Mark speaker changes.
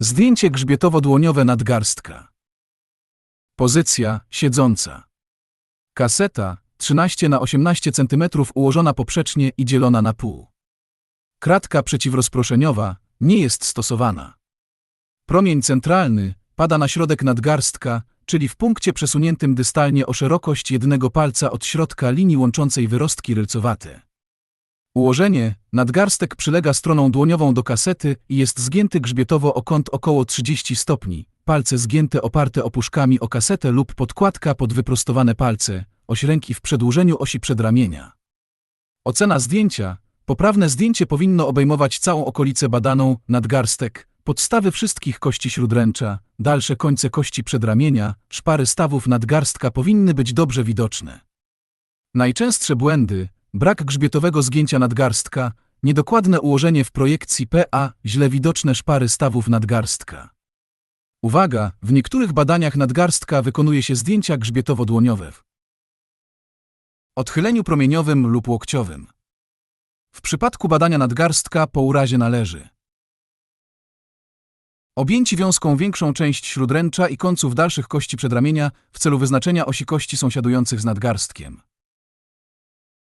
Speaker 1: Zdjęcie grzbietowo-dłoniowe nadgarstka. Pozycja siedząca. Kaseta 13 na 18 cm ułożona poprzecznie i dzielona na pół. Kratka przeciwrozproszeniowa nie jest stosowana. Promień centralny pada na środek nadgarstka, czyli w punkcie przesuniętym dystalnie o szerokość jednego palca od środka linii łączącej wyrostki rylcowate. Ułożenie nadgarstek przylega stroną dłoniową do kasety i jest zgięty grzbietowo o kąt około 30 stopni, palce zgięte oparte opuszkami o kasetę lub podkładka pod wyprostowane palce, oś ręki w przedłużeniu osi przedramienia. Ocena zdjęcia. Poprawne zdjęcie powinno obejmować całą okolicę badaną, nadgarstek, podstawy wszystkich kości śródręcza, dalsze końce kości przedramienia, szpary stawów nadgarstka powinny być dobrze widoczne. Najczęstsze błędy, brak grzbietowego zgięcia nadgarstka, niedokładne ułożenie w projekcji PA, źle widoczne szpary stawów nadgarstka. Uwaga, w niektórych badaniach nadgarstka wykonuje się zdjęcia grzbietowo-dłoniowe w odchyleniu promieniowym lub łokciowym. W przypadku badania nadgarstka po urazie należy objęci wiązką większą część śródręcza i końców dalszych kości przedramienia w celu wyznaczenia osi kości sąsiadujących z nadgarstkiem.